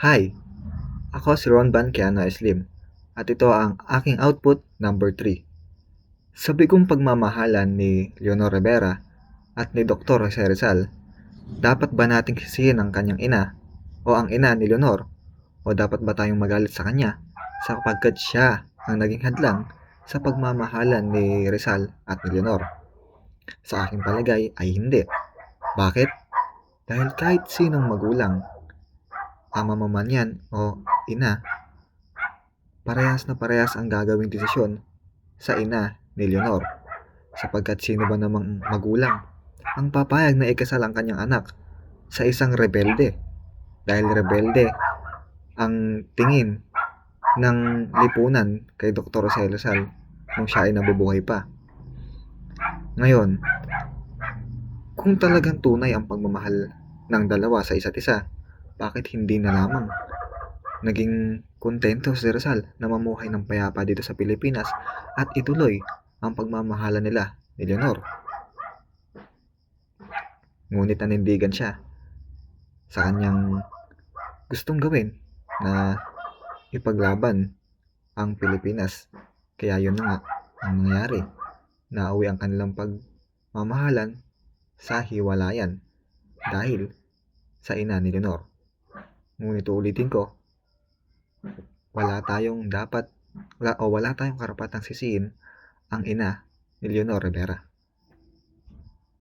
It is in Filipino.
Hi! Ako si Ron Van Kiano Slim at ito ang aking output number 3. Sa bigong pagmamahalan ni Leonor Rivera at ni Dr. Jose Rizal, dapat ba nating sisihin ang kanyang ina o ang ina ni Leonor o dapat ba tayong magalit sa kanya sapagkat siya ang naging hadlang sa pagmamahalan ni Rizal at ni Leonor? Sa aking palagay ay hindi. Bakit? Dahil kahit sinong magulang, ama man man yan o ina, parehas na parehas ang gagawing desisyon sa ina ni Leonor. Sapagkat sino ba namang magulang ang papayag na ikasal ang kanyang anak sa isang rebelde? Dahil rebelde ang tingin ng lipunan kay Dr. Jose Rizal nung siya ay nabubuhay pa. Ngayon, kung talagang tunay ang pagmamahal ng dalawa sa isa't isa, bakit hindi na lamang naging kontento si Rizal na mamuhay ng payapa dito sa Pilipinas at ituloy ang pagmamahalan nila ni Leonor. Ngunit nanindigan siya sa kanyang gustong gawin na ipaglaban ang Pilipinas. Kaya yun na nga ang nangyari. Nauwi ang kanilang pagmamahalan sa hiwalayan dahil sa ina ni Leonor. Ngunit ulitin ko, wala tayong dapat wala, o wala tayong karapatang sisihin ang ina ni Leonor Rivera.